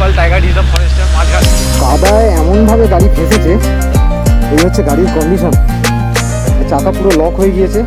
Similipal tiger reserve ফরেস্টের মাঝখানে। কাদায় এমনভাবে গাড়ি ফেসেছে, এই হচ্ছে গাড়ির কন্ডিশন চাকা পুরো লক হয়ে গিয়েছে।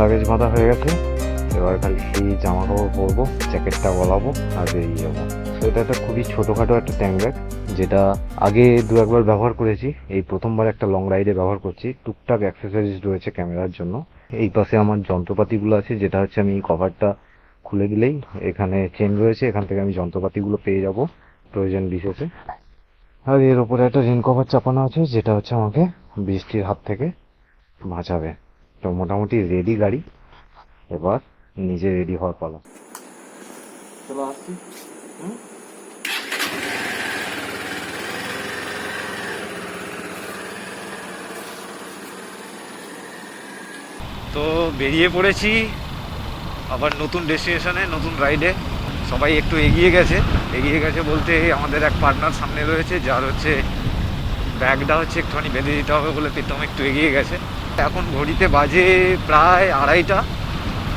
লাগেজ বাঁধা হয়ে গেছে। এবার খালি জামা কাপড় পরবো জ্যাকেটটা গলাবো আর বেরিয়ে যাব। তো এটা একটা খুবই ছোটোখাটো একটা ট্যাঙ্ক ব্যাগ যেটা আগে দু একবার ব্যবহার করেছি। এই প্রথমবার একটা লং রাইডে ব্যবহার করছি। টুকটাক অ্যাক্সেসরিজ রয়েছে ক্যামেরার জন্য। এই পাশে আমার যন্ত্রপাতিগুলো আছে, যেটা হচ্ছে আমি কভারটা খুলে দিলেই এখানে চেন রয়েছে। এখান থেকে আমি যন্ত্রপাতিগুলো পেয়ে যাব প্রয়োজন বিশেষে। আর এর ওপরে একটা রেন কভার চাপানো আছে, যেটা হচ্ছে আমাকে বৃষ্টির হাত থেকে বাঁচাবে। তো মোটামুটি রেডি গাড়ি। এবার নিজে রেডি হওয়ার পালা। চলো আসছি। তো বেরিয়ে পড়েছি। আবার নতুন ডেস্টিনেশনে নতুন রাইডে সবাই একটু এগিয়ে গেছে। এগিয়ে গেছে বলতে আমাদের এক পার্টনার সামনে রয়েছে যার হচ্ছে ব্যাগটা হচ্ছে একটুখানি বেঁধে দিতে হবে বলে প্রীতম একটু এগিয়ে গেছে। এখন ঘড়িতে বাজে প্রায় আড়াইটা।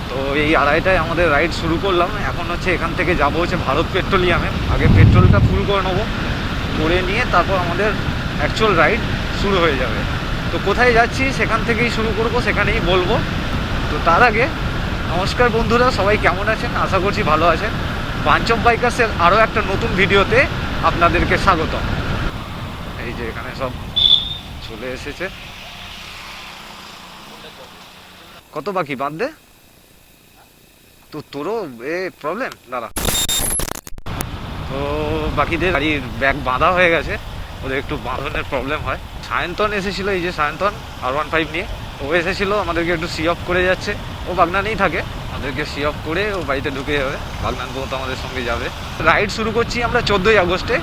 তো এই আড়াইটায় আমাদের রাইড শুরু করলাম। এখন হচ্ছে এখান থেকে যাব হচ্ছে ভারত পেট্রোলিয়ামে। আগে পেট্রোলটা ফুল করে নেব। করে নিয়ে তারপর আমাদের অ্যাকচুয়াল রাইড শুরু হয়ে যাবে। তো কোথায় যাচ্ছি সেখান থেকেই শুরু করব, সেখানেই বলব। তো তার আগে নমস্কার বন্ধুরা, সবাই কেমন আছেন? আশা করছি ভালো আছেন। পাঞ্চম বাইকার্সের আরও একটা নতুন ভিডিওতে আপনাদেরকে স্বাগতম। এই যে এখানে সব চলে এসেছে। কত বাকি বাদ দে। তো তোরও এ প্রবলেম দাঁড়া। তো বাকিদের গাড়ির ব্যাগ বাঁধা হয়ে গেছে, ওদের একটু বাঁধনের প্রবলেম হয়। সায়ন্তন এসেছিল, এই যে সায়ন্তন আর ওয়ান ফাইভ নিয়ে। ও এসেছিল, আমাদেরকে একটু সি অফ করে যাচ্ছে। ও বাগনানেই থাকে, আমাদেরকে সি অফ করে ও বাড়িতে ঢুকে যাবে। বাগনান বউ তো আমাদের সঙ্গে যাবে। রাইড শুরু করছি আমরা চোদ্দোই আগস্টে।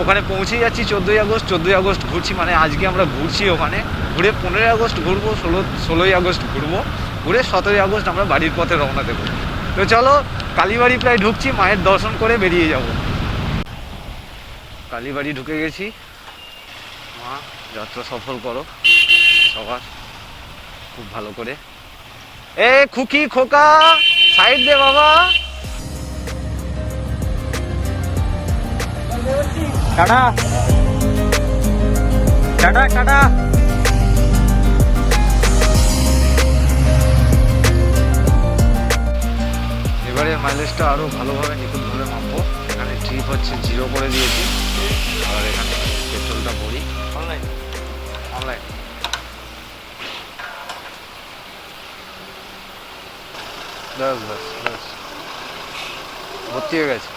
ওখানে পৌঁছে যাচ্ছি চোদ্দোই আগস্ট চোদ্দোই আগস্ট ঘুরছি মানে আজকে আমরা ঘুরছি ওখানে। ঘুরে পনেরোই আগস্ট ঘুরবো, ষোলো, ষোলোই আগস্ট ঘুরবো। ঘুরে সতেরোই আগস্ট আমরা বাড়ির পথে রওনা দেবো। তো চলো, কালীবাড়ি প্রায় ঢুকছি, মায়ের দর্শন করে বেরিয়ে যাব। কালীবাড়ি ঢুকে গেছি। মা, যাত্রা সফল করো, সবার খুব ভালো করে। এ, খুকি, খোকা, সাইড দে বাবা। টাটা। Tata tata. মাইলেজটা আরও ভালোভাবে নিখুঁতভাবে মাপবো। এখানে ট্রিপ হচ্ছে জিরো করে দিয়েছি। আর এখানে পেট্রোলটা ভরি। অনলাইন অনলাইন ব্যাস ব্যাস ব্যাস। ভর্তি হয়ে গেছে।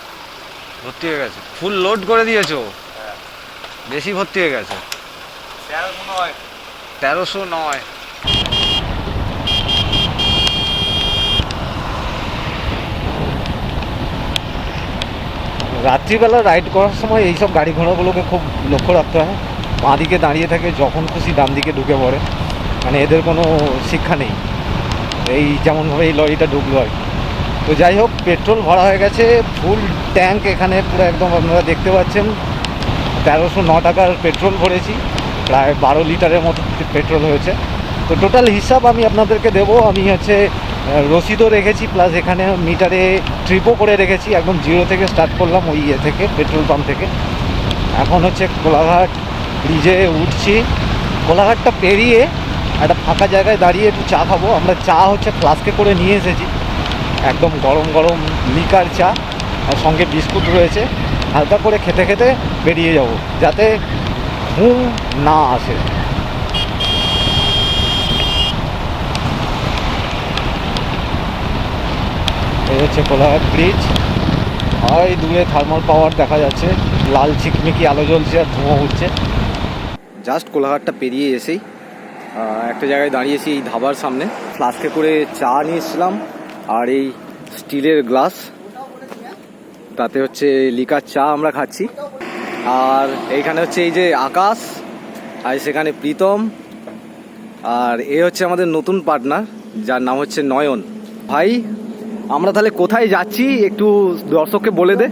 ভর্তি হয়ে গেছে। ফুল লোড করে দিয়েছ? বেশি ভর্তি হয়ে গেছে? তেরোশো নয়। রাত্রিবেলা রাইড করার সময় এইসব গাড়ি ঘোড়াগুলোকে খুব লক্ষ্য রাখতে হয়। বাঁ দিকে দাঁড়িয়ে থাকে, যখন খুশি ডান দিকে ঢুকে পড়ে। মানে এদের কোনো শিক্ষা নেই। এই যেমনভাবে এই লরিটা ঢুকলো আর তো যাই হোক, পেট্রোল ভরা হয়ে গেছে, ফুল ট্যাঙ্ক এখানে পুরো একদম আপনারা দেখতে পাচ্ছেন। তেরোশো ন টাকার পেট্রোল ভরেছি, প্রায় বারো লিটারের মতো পেট্রোল হয়েছে। তো টোটাল হিসাব আমি আপনাদেরকে দেবো। আমি হচ্ছে রসিদও রেখেছি প্লাস এখানে মিটারে ট্রিপও করে রেখেছি। একদম জিরো থেকে স্টার্ট করলাম ওই ইয়ে থেকে পেট্রোল পাম্প থেকে। এখন হচ্ছে কোলাঘাট ব্রিজে উঠছি। কোলাঘাটটা পেরিয়ে একটা ফাঁকা জায়গায় দাঁড়িয়ে একটু চা খাব। আমরা চা হচ্ছে ফ্লাস্কে করে নিয়ে এসেছি। একদম গরম গরম লিকার চা আর সঙ্গে বিস্কুট রয়েছে। হালকা করে খেতে খেতে বেরিয়ে যাব, যাতে ঘুম না আসে। হচ্ছে কোলাঘাট ব্রিজ। হয় দূরে থার্মাল পাওয়ার দেখা যাচ্ছে। লাল চিকমিকি আলো জ্বলছে আর ধোঁয়া উঠছে। জাস্ট কোলাঘাটটা পেরিয়ে এসেই একটা জায়গায় দাঁড়িয়েছি এই ধাবার সামনে। ফ্লাস্কে করে চা নিয়ে এসেছিলাম আর এই স্টিলের গ্লাস। তাতে হচ্ছে লিকার চা আমরা খাচ্ছি। আর এইখানে হচ্ছে এই যে আকাশ, আর সেখানে প্রীতম, আর এ হচ্ছে আমাদের নতুন পার্টনার যার নাম হচ্ছে নয়ন। ভাই আমরা তাহলে কোথায় যাচ্ছি? একটু দর্শককে বলে দে।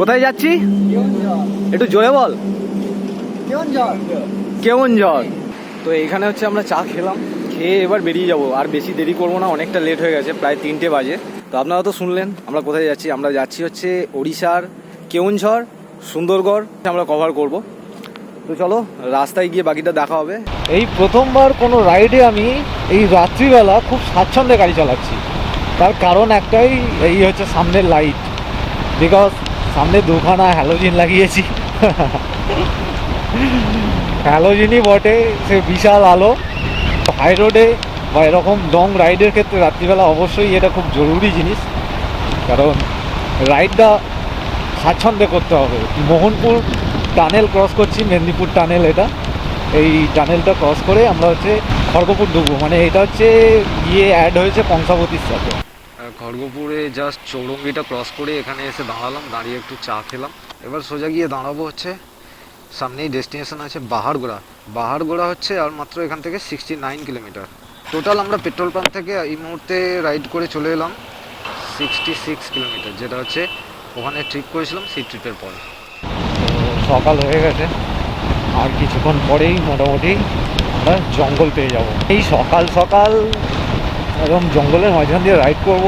কোথায় যাচ্ছি? একটু জোরে বল। কেমন জল তো এইখানে হচ্ছে আমরা চা খেলাম, খেয়ে এবার বেরিয়ে যাব। আর বেশি দেরি করব না, অনেকটা লেট হয়ে গেছে, প্রায় তিনটে বাজে। তো আপনারা তো শুনলেন, আমরা কোথায় যাচ্ছি? আমরা যাচ্ছি হচ্ছে ওড়িশার কেউনঝড় সুন্দরগড় আমরা কভার করব। তো চলো, রাস্তায় গিয়ে বাকিটা দেখা হবে। এই প্রথমবার কোনো রাইডে আমি এই রাত্রিবেলা খুব স্বাচ্ছন্দ্যে গাড়ি চালাচ্ছি। তার কারণ একটাই, এই হচ্ছে সামনের লাইট বিকজ সামনে দুখানা হ্যালোজিন লাগিয়েছি। হ্যালোজিনই বটে, সে বিশাল আলো। হাই রোডে বা এরকম লং রাইডের ক্ষেত্রে রাত্রিবেলা অবশ্যই এটা খুব জরুরি জিনিস। কারণ রাইডটা স্বাচ্ছন্দ্যে করতে হবে। মোহনপুর টানেল ক্রস করছি, মেদিনীপুর টানেল এটা। এই টানেলটা ক্রস করে আমরা হচ্ছে খড়গপুর ঢুকবো। মানে এটা হচ্ছে গিয়ে অ্যাড হয়েছে কংসাবতীর সাথে। খড়গপুরে জাস্ট চৌরঙ্গিটা ক্রস করে এখানে এসে দাঁড়ালাম দাঁড়িয়ে একটু চা খেলাম। এবার সোজা গিয়ে দাঁড়াবো হচ্ছে সামনেই ডেস্টিনেশন আছে বাহারগোড়া। বাহারগোড়া হচ্ছে আর মাত্র এখান থেকে সিক্সটি নাইন কিলোমিটার টোটাল আমরা পেট্রোল পাম্প থেকে এই মুহূর্তে রাইড করে চলে এলাম সিক্সটি সিক্স কিলোমিটার যেটা হচ্ছে ওখানে ট্রিপ করেছিলাম সেই ট্রিপের পরে। সকাল হয়ে গেছে আর কিছুক্ষণ পরেই মোটামুটি আমরা জঙ্গল পেয়ে যাব। এই সকাল সকাল একদম জঙ্গলের মাঝখান দিয়ে রাইড করব।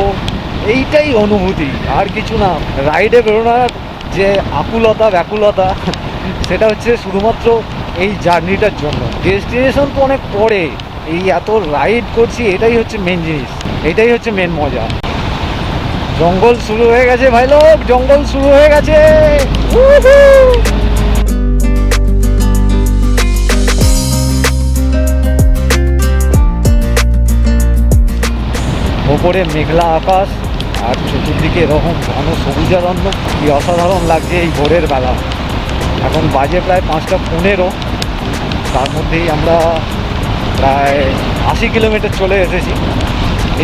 এইটাই অনুভূতি, আর কিছু না। রাইডে বেরোনোর যে আকুলতা, ব্যাকুলতা, সেটা হচ্ছে শুধুমাত্র এই জার্নিটার জন্য। ডেস্টিনেশন তো অনেক পরে। এই এত রাইড করছি, এটাই হচ্ছে মেন জিনিস। এটাই হচ্ছে মেন মজা। জঙ্গল শুরু হয়ে গেছে, ভাই লোক! জঙ্গল শুরু হয়ে গেছে! ওপরে মেঘলা আকাশ আর চতুর্দিকে এরকম ঘন সবুজারণ্য কি অসাধারণ লাগছে এই ভোরের বেলা। এখন বাজে প্রায় পাঁচটা পনেরো। তার মধ্যেই আমরা প্রায় আশি কিলোমিটার চলে এসেছি।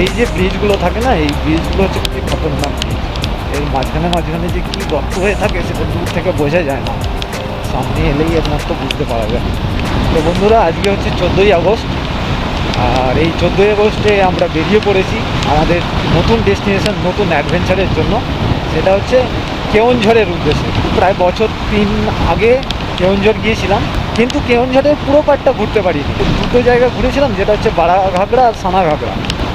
এই যে ব্রিজগুলো থাকে না, এই ব্রিজগুলো হচ্ছে খুবই খতরনাক এর মাঝখানে মাঝখানে যে কী গর্ত হয়ে থাকে, সেটা দূর থেকে বোঝা যায় না। সামনে এলেই একমাত্র বুঝতে পারা যায়। তো বন্ধুরা, আজকে হচ্ছে চোদ্দোই আগস্ট। আর এই চোদ্দোই আগস্টে আমরা বেরিয়ে পড়েছি আমাদের নতুন ডেস্টিনেশন, নতুন অ্যাডভেঞ্চারের জন্য। সেটা হচ্ছে কেওনঝড়ের উদ্দেশ্যে। প্রায় বছর তিন আগে কেওনঝড় গিয়েছিলাম, কিন্তু কেওনঝড়ের পুরো পাটটা ঘুরতে পারিনি। দুটো জায়গা ঘুরেছিলাম, যেটা হচ্ছে বাড়া ঘাগড়া আর সানাঘাগড়া।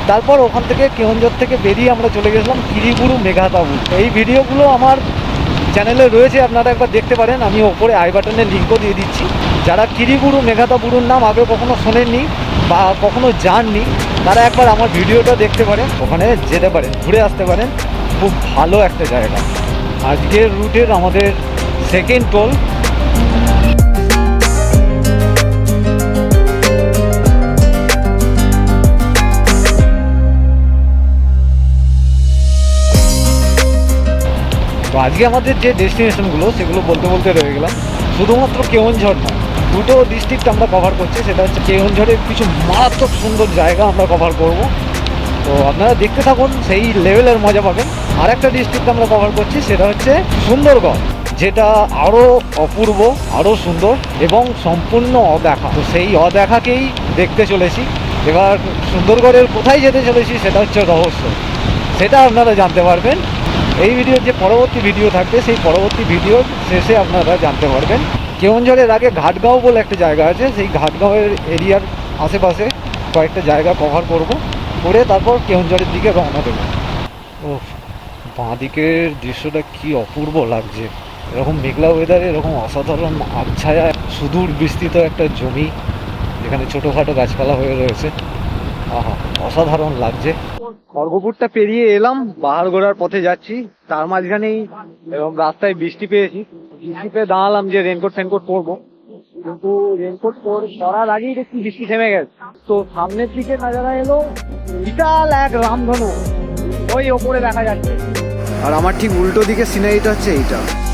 তারপর ওখান থেকে কেওনঝড় থেকে বেরিয়ে আমরা চলে গেছিলাম কিরিগুরু মেঘাতাবু। এই ভিডিওগুলো আমার চ্যানেলে রয়েছে, আপনারা একবার দেখতে পারেন। আমি ওপরে আই বাটনের লিঙ্কও দিয়ে দিচ্ছি। যারা কিরিগুরু মেঘাতাবুরুর নাম আগে কখনো শোনেননি বা কখনো যাননি, তারা একবার আমার ভিডিওটা দেখতে পারেন, ওখানে যেতে পারেন, ঘুরে আসতে পারেন। খুব ভালো একটা জায়গা। আজকের রুটের আমাদের সেকেন্ড টোল তো আজকে আমাদের যে ডেস্টিনেশনগুলো সেগুলো বলতে বলতে রয়ে গেলাম। শুধুমাত্র কেওনঝড় নয় দুটো ডিস্ট্রিক্ট আমরা কভার করছি, সেটা হচ্ছে কেওনঝড়ের কিছু মারাত্মক সুন্দর জায়গা আমরা কভার করব। তো আপনারা দেখতে থাকুন, সেই লেভেলের মজা পাবেন। আর একটা ডিস্ট্রিক্ট আমরা কভার করছি, সেটা হচ্ছে সুন্দরগড়, যেটা আরও অপূর্ব আরও সুন্দর এবং সম্পূর্ণ অদেখা। তো সেই অদেখাকেই দেখতে চলেছি। এবার সুন্দরগড়ের কোথায় যেতে চলেছি, সেটা হচ্ছে রহস্য। সেটা আপনারা জানতে পারবেন। এই ভিডিওর যে পরবর্তী ভিডিও থাকবে, সেই পরবর্তী ভিডিওর শেষে আপনারা জানতে পারবেন। কেওনঝড়ের আগে ঘাটগাঁও বলে একটা জায়গা আছে, সেই ঘাটগাঁওয়ের এরিয়ার আশেপাশে কয়েকটা জায়গা কভার করব, করে তারপর কেওনঝড়ের দিকে রওনা দেবো। ও বাঁ দিকের দৃশ্যটা কি অপূর্ব লাগছে। এরকম মেঘলা ওয়েদারে এরকম অসাধারণ আবছায়া, সুদূর বিস্তৃত একটা জমি, যেখানে ছোটোখাটো গাছপালা হয়ে রয়েছে। আহা, অসাধারণ লাগছে। খড়গপুরটা পেরিয়ে এলাম, পাহাড় ঘোরার পথে যাচ্ছি, তার মাঝখানেই এবং রাস্তায় বৃষ্টি পেয়েছি। বৃষ্টি পেয়ে দাঁড়ালাম যে রেনকোট ফেনকোট পরবো। কিন্তু রেনকোট পরার আগেই দেখছি বৃষ্টি থেমে গেছে। তো সামনের দিকে নাজারা এলো, বিশাল এক রামধনু। ওই ওপরে দেখা যাচ্ছে। আর আমার ঠিক উল্টো দিকে সিনারিটা হচ্ছে এইটা।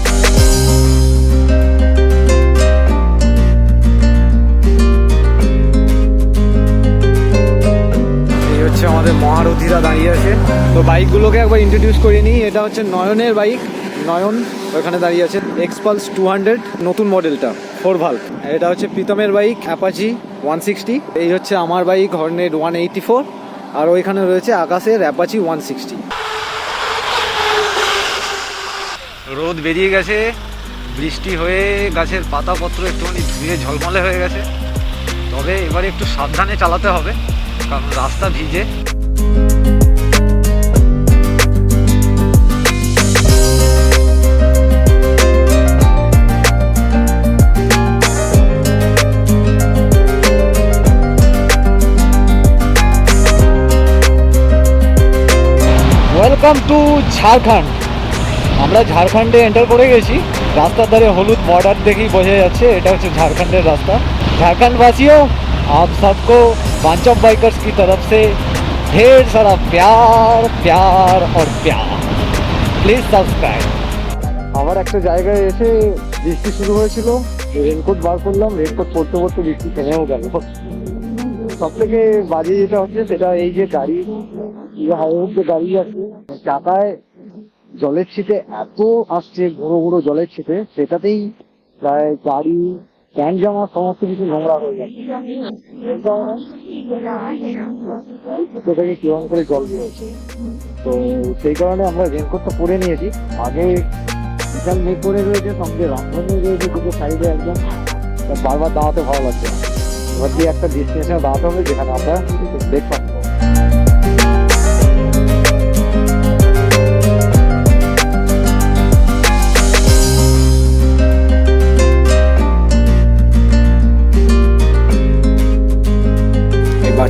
হচ্ছে আমাদের মহারথীরা দাঁড়িয়ে আছে। তো বাইকগুলোকে একবার ইন্ট্রোডিউস করে নিই। এটা হচ্ছে নয়নের বাইক। নয়ন ওখানে দাঁড়িয়ে আছে। এক্সপালস টু হান্ড্রেড নতুন মডেলটা ফোর ভালো এটা হচ্ছে প্রীতমের বাইক অ্যাপাচি ওয়ান সিক্সটি এই হচ্ছে আমার বাইক হর্নেট ওয়ান ফোর আর ওইখানে রয়েছে আকাশের অ্যাপাচি ওয়ান সিক্সটি রোদ বেরিয়ে গেছে। বৃষ্টি হয়ে গাছের পাতাপত্র একটুখানি ধুয়ে ঝলমলে হয়ে গেছে। তবে এবারে একটু সাবধানে চালাতে হবে, কারণ রাস্তা ভিজে। ওয়েলকাম টু ঝাড়খণ্ড আমরা ঝাড়খণ্ডে এন্টার করে গেছি। রাস্তার ধারে হলুদ বর্ডার দেখেই বোঝা যাচ্ছে, এটা হচ্ছে ঝাড়খণ্ডের রাস্তা। झारखंड वासियों आप सबको पांच ऑफ बाइकर्स की तरफ से ढेर सारा प्यार प्यार और प्यार প্লিজ সাবস্ক্রাইব আবার একটা জায়গায় এসে বৃষ্টি শুরু হয়েছিল রেনকোট বার করলাম রেনকোট পড়তে পড়তে বৃষ্টি থেমেও গেল সব থেকে বাজে যেটা হচ্ছে সেটা এই যে গাড়ি হাইওয়ে যে গাড়ি আছে চাকায় জলের ছিটে এত আসছে গুঁড়ো গুঁড়ো জলের ছিটে সেটাতেই প্রায় গাড়ি প্যান্ট জামা সমস্ত কিছু নোংরা হয়ে যাচ্ছে সেটাকে কীরকম করে জল দিয়েছে তো সেই কারণে আমরা রেনকোটটা পরে নিয়েছি। আগে বিশাল মেঘ করে রয়েছে, সঙ্গে রামধনু রয়েছে দুটো সাইডে একদম। বারবার দাঁড়াতে ভালো লাগছে এবার দিয়ে একটা ডেস্টিনেশনে দাঁড়াতে হবে যেখানে আমরা ব্রেকফাস্ট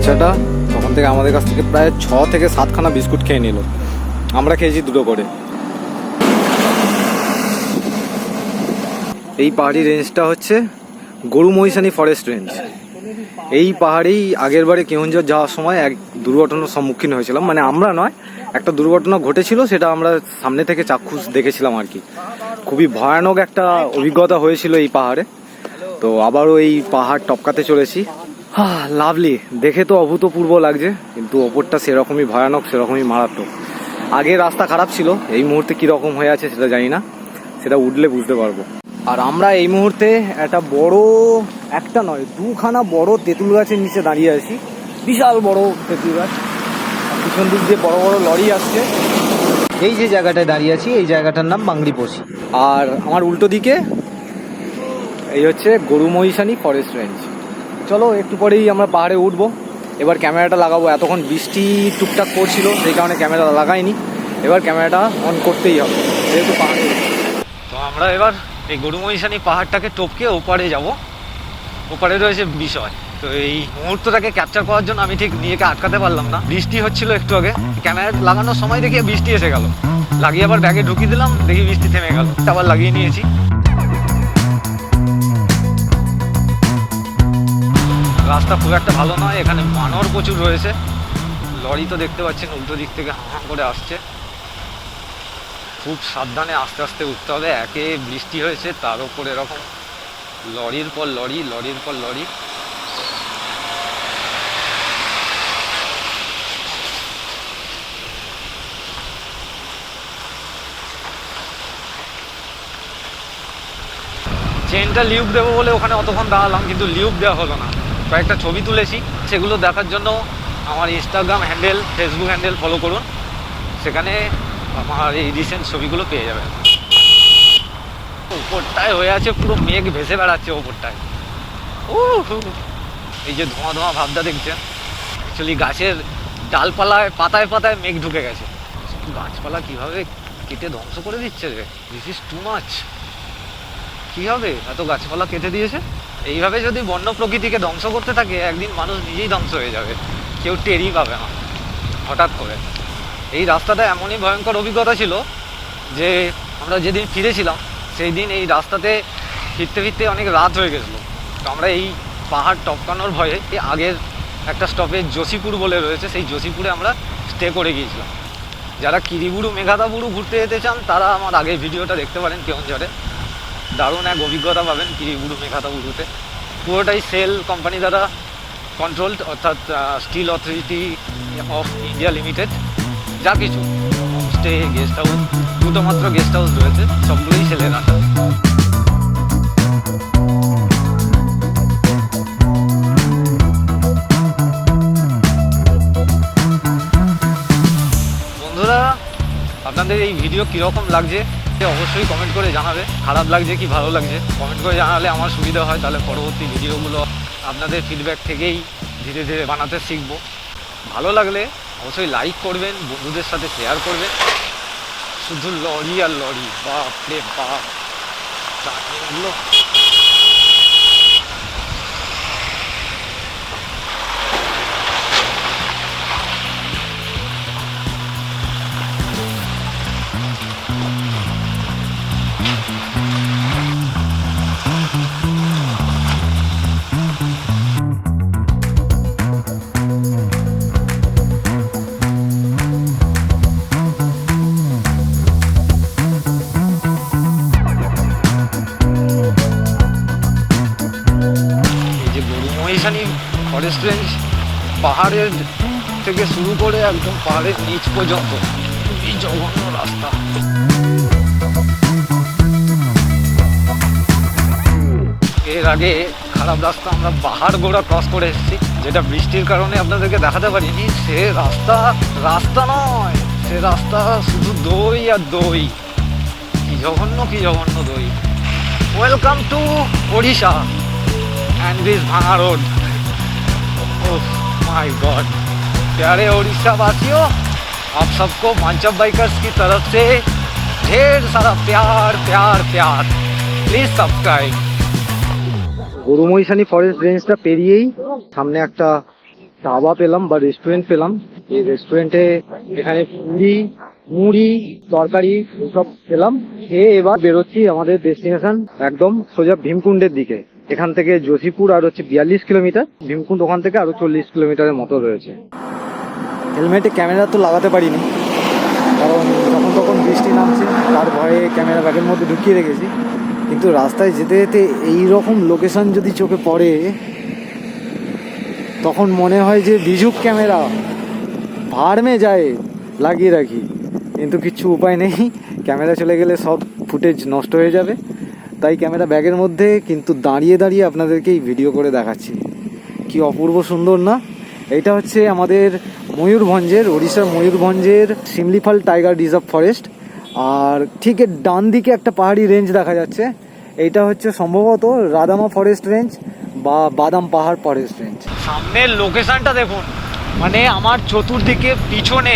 বাচ্চাটা তখন থেকে আমাদের কাছ থেকে প্রায় ছ থেকে সাতখানা বিস্কুট খেয়ে নিল। আমরা খেয়েছি দুটো করে। এই পাহাড়ি রেঞ্জটা হচ্ছে গরু মহিষানি ফরেস্ট রেঞ্জ এই পাহাড়েই আগের বারে কেউঞ্জর যাওয়ার সময় এক দুর্ঘটনার সম্মুখীন হয়েছিলাম। মানে আমরা নয়, একটা দুর্ঘটনা ঘটেছিল, সেটা আমরা সামনে থেকে চাক্ষুষ দেখেছিলাম আর কি। খুবই ভয়ানক একটা অভিজ্ঞতা হয়েছিল এই পাহাড়ে। তো আবারও এই পাহাড় টপকাতে চলেছি। লাভলি দেখে তো অভূতপূর্ব লাগছে, কিন্তু ওপরটা সেরকমই ভয়ানক, সেরকমই মারাত্মক। আগে রাস্তা খারাপ ছিল, এই মুহূর্তে কীরকম হয়ে আছে সেটা জানি না, সেটা উঠলে বুঝতে পারব। আর আমরা এই মুহূর্তে একটা বড়, একটা নয়, দুখানা বড় তেঁতুল গাছের নিচে দাঁড়িয়ে আছি। বিশাল বড় তেঁতুল গাছ। পিছন দিক দিয়ে বড় বড় লরি আসছে। এই যে জায়গাটায় দাঁড়িয়ে আছি, এই জায়গাটার নাম বাংলিপোষি আর আমার উল্টো দিকে, এই হচ্ছে গরু মহিষানি ফরেস্ট রেঞ্জ চলো, একটু পরেই আমরা পাহাড়ে উঠবো। এবার ক্যামেরাটা লাগাবো, এতক্ষণ বৃষ্টি টুকটাক পড়ছিল সেই কারণে ক্যামেরা লাগাইনি। এবার ক্যামেরাটা অন করতেই হবে, যেহেতু পাহাড়ে তো আমরা এবার এই গরু মহিষানি পাহাড়টাকে টপকে ওপারে যাব। ওপারে রয়েছে বিষয়। তো এই মুহূর্তটাকে ক্যাপচার করার জন্য আমি ঠিক নিজেকে আটকাতে পারলাম না। বৃষ্টি হচ্ছিল একটু আগে। ক্যামেরা লাগানোর সময় দেখি বৃষ্টি এসে গেল। লাগিয়ে আবার ব্যাগে ঢুকিয়ে দিলাম, দেখি বৃষ্টি থেমে গেল। আবার লাগিয়ে নিয়েছি। রাস্তা খুব একটা ভালো নয়, এখানে মানর প্রচুর রয়েছে। লরি তো দেখতে পাচ্ছেন, উল্টো দিক থেকে হাঁ করে আসছে। খুব সাবধানে আস্তে আস্তে উঠতে হবে, একে বৃষ্টি হয়েছে, তার উপর এরকম লরির পর লরি, লরির পর লরি। চেনটা লিউপ দেবো বলে ওখানে অতক্ষণ দাঁড়ালাম, কিন্তু লিউপ দেওয়া হলো না। কয়েকটা ছবি তুলেছি, সেগুলো দেখার জন্য আমার Instagram handle Facebook handle follow করুন। সেখানে আমার এই রিসেন্ট ছবিগুলো পেয়ে যাবেন। উপরটায় হয়ে আছে পুরো মেঘ ভেসে বেড়াচ্ছে ওপরটায় ও এই যে ধোঁয়া ধোঁয়া ভাবটা দেখছেন? অ্যাকচুয়ালি গাছের ডালপালায়, পাতায় পাতায় মেঘ ঢুকে গেছে। গাছপালা কীভাবে কেটে ধ্বংস করে দিচ্ছে রে? দিস ইজ টু মাছ কী হবে? এত গাছপালা কেটে দিয়েছে? এইভাবে যদি বন্য প্রকৃতিকে ধ্বংস করতে থাকে, একদিন মানুষ নিজেই ধ্বংস হয়ে যাবে। কেউ টেরই পাবে না, হঠাৎ করে। এই রাস্তাটা এমনই ভয়ঙ্কর অভিজ্ঞতা ছিল যে আমরা যেদিন ফিরেছিলাম সেই দিন এই রাস্তাতে ফিরতে ফিরতে অনেক রাত হয়ে গেছিল। তো আমরা এই পাহাড় টপকানোর ভয়ে এই আগের একটা স্টপেজ যোশীপুর বলে রয়েছে, সেই যোশীপুরে আমরা স্টে করে গিয়েছিলাম। যারা কিরিবুরু মেঘাদাবুড়ু ঘুরতে যেতে চান, তারা আমার আগের ভিডিওটা দেখতে পারেন কেমন কেউনঝড়ে দারুণ এক অভিজ্ঞতা পাবেন কিরিবুড়ু মেঘাদাবুড়ুতে পুরোটাই সেল কোম্পানি দ্বারা কন্ট্রোলড অর্থাৎ steel authority of India limited যা কিছু হোমস্টে গেস্ট হাউস দুটো মাত্র গেস্ট হাউস রয়েছে, সবগুলোই সেলের আন্ডারে বন্ধুরা, আপনাদের এই ভিডিও কীরকম লাগছে? অবশ্যই কমেন্ট করে জানাবে। খারাপ লাগছে কি, ভালো লাগছে? কমেন্ট করে জানালে আমার সুবিধা হয়, তাহলে পরবর্তী ভিডিওগুলো আপনাদের ফিডব্যাক থেকেই ধীরে ধীরে বানাতে শিখব। ভালো লাগলে অবশ্যই লাইক করবেন, বন্ধুদের সাথে শেয়ার করবেন। শুধু লরি আর লরি বাপ। রে বাপ শুরু করে একদম পাহাড়ের নিচ পর্যন্ত। খুবই জঘন্য রাস্তা। এর আগে খারাপ রাস্তা আমরা পাহাড় গোড়া ক্রস করে এসেছি, যেটা বৃষ্টির কারণে আপনাদেরকে দেখাতে পারিনি। সে রাস্তা রাস্তা নয়, সে রাস্তা শুধু দই আর দই। কি জঘন্য কি জঘন্য দই। Welcome to Odisha and this ভাঙা রোড ও মাই গড प्यारे उड़ीसा वासियों आप सबको मांचव बाइकर्स की तरफ से ढेर सारा प्यार प्यार प्यार प्लीज सब्सक्राइब গরুমহিষানি ফরেস্ট রেঞ্জটা পেরিয়েই সামনে একটা ধাবা পেলাম বা রেস্টুরেন্ট পেলাম এই রেস্টুরেন্টে এখানে পুরি মুড়ি তরকারি সব পেলাম খেয়ে এবার বেরোচ্ছি আমাদের ডেস্টিনেশন একদম সোজা ভীমকুণ্ডের দিকে এখান থেকে যোশীপুর আর হচ্ছে বিয়াল্লিশ কিলোমিটার, ভীমকুণ্ড ওখান থেকে আরও চল্লিশ কিলোমিটারের মতো রয়েছে। হেলমেটে ক্যামেরা তো লাগাতে পারিনি, কারণ যখন তখন বৃষ্টি নামছে, তার ভয়ে ক্যামেরা ব্যাগের মধ্যে ঢুকিয়ে রেখেছি। কিন্তু রাস্তায় যেতে যেতে এই রকম লোকেশন যদি চোখে পড়ে, তখন মনে হয় যে বিজুক ক্যামেরা। ভাড়মে যায়, লাগিয়ে রাখি। কিন্তু কিচ্ছু উপায় নেই, ক্যামেরা চলে গেলে সব ফুটেজ নষ্ট হয়ে যাবে। তাই ক্যামেরা ব্যাগের মধ্যে কিন্তু দাঁড়িয়ে দাঁড়িয়ে আপনাদেরকে এই ভিডিও করে দেখাচ্ছি। কি অপূর্ব সুন্দর না? এটা হচ্ছে আমাদের ময়ূরভঞ্জের, ওড়িশার ময়ূরভঞ্জের সিমলিফাল টাইগার রিজার্ভ ফরেস্ট। আর ঠিক এর ডান দিকে একটা পাহাড়ি রেঞ্জ দেখা যাচ্ছে। এইটা হচ্ছে সম্ভবত রাদামা ফরেস্ট রেঞ্জ বা বাদাম পাহাড় ফরেস্ট রেঞ্জ সামনের লোকেশনটা দেখুন। মানে আমার চতুর্দিকে, পিছনে,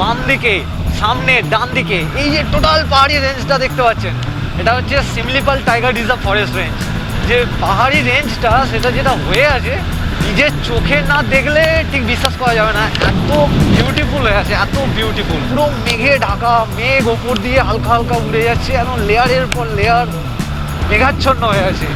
বাম দিকে, সামনে, ডান দিকে, এই যে টোটাল পাহাড়ি রেঞ্জটা দেখতে পাচ্ছেন। এটা হচ্ছে Similipal tiger reserve forest range যে পাহাড়ি রেঞ্জটা সেটা যেটা হয়ে আছে নিজের চোখে না দেখলে ঠিক বিশ্বাস করা যাবে না। এত বিউটিফুল হয়ে আছে, এত বিউটিফুল পুরো মেঘে ঢাকা, মেঘ ওপর দিয়ে হালকা হালকা উড়ে যাচ্ছে এখন লেয়ারের পর লেয়ার মেঘাচ্ছন্ন হয়ে আছে।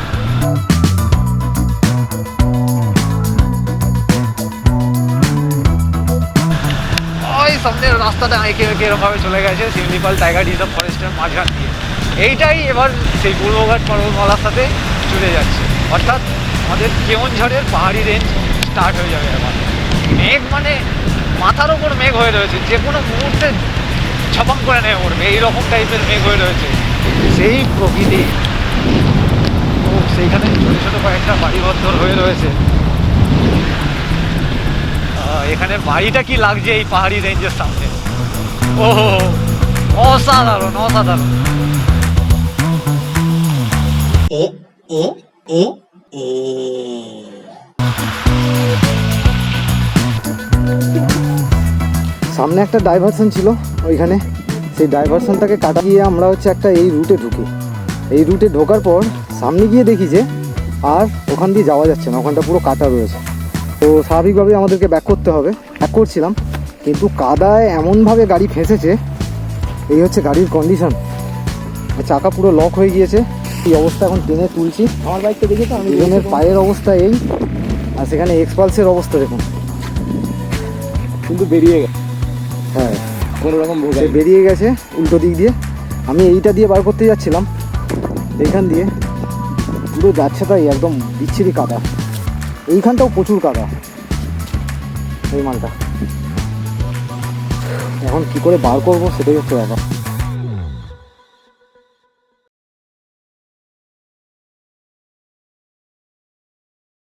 সামনের রাস্তাটা এঁকে এঁকে এরকমভাবে চলে গেছে সিমলিপাল টাইগার রিজার্ভ ফরেস্টের মাঝখান দিয়ে। এইটাই এবার সেই পূর্বঘাট পর্বতমালার সাথে চলে যাচ্ছে। অর্থাৎ আমাদের কেওনঝড়ের পাহাড়ি রেঞ্জ স্টার্ট হয়ে যাবে এবার। মেঘ মানে মাথার ওপর মেঘ হয়ে রয়েছে, যে কোনো মুহূর্তে ছপাম করে নেমে পড়বে, এইরকম টাইপের মেঘ হয়ে রয়েছে। সেই প্রকৃতি, ও সেইখানে ছোটো ছোটো কয়েকটা বাড়িবদ্ধর হয়ে রয়েছে। এখানে বাড়িটা কি লাগছে এই পাহাড়ি রেঞ্জের সামনে? ও অসাধারণ অসাধারণ। সামনে একটা ডাইভারশন ছিল ওইখানে। সেই ডাইভারশনটাকে কাটা গিয়ে আমরা হচ্ছে একটা এই রুটে ঢুকি। এই রুটে ঢোকার পর সামনে গিয়ে দেখি যে আর ওখান দিয়ে যাওয়া যাচ্ছে না, ওখানটা পুরো কাটা রয়েছে। তো স্বাভাবিকভাবেই আমাদেরকে ব্যাক করতে হবে। ব্যাক করছিলাম, কিন্তু কাদায় এমনভাবে গাড়ি ফেঁসেছে, এই হচ্ছে গাড়ির কন্ডিশন চাকা পুরো লক হয়ে গিয়েছে। এই অবস্থা এখন? টেনে তুলছি। আমার বাইকটা দেখে তো আমি দুজনের পায়ের অবস্থা এই আর সেখানে এক্সপালসের অবস্থা দেখুন। কিন্তু বেরিয়ে গেছে। হ্যাঁ। কোনো রকম বেরিয়ে গেছে উল্টো দিক দিয়ে। আমি এইটা দিয়ে বার করতে যাচ্ছিলাম। এইখান দিয়ে। পুরো যাচ্ছে তাই একদম বিচ্ছিরি কাদা। এইখানটাও প্রচুর কাদা। এই মালটা। এখন কি করে বার করব সেটাই হচ্ছে ব্যাপার।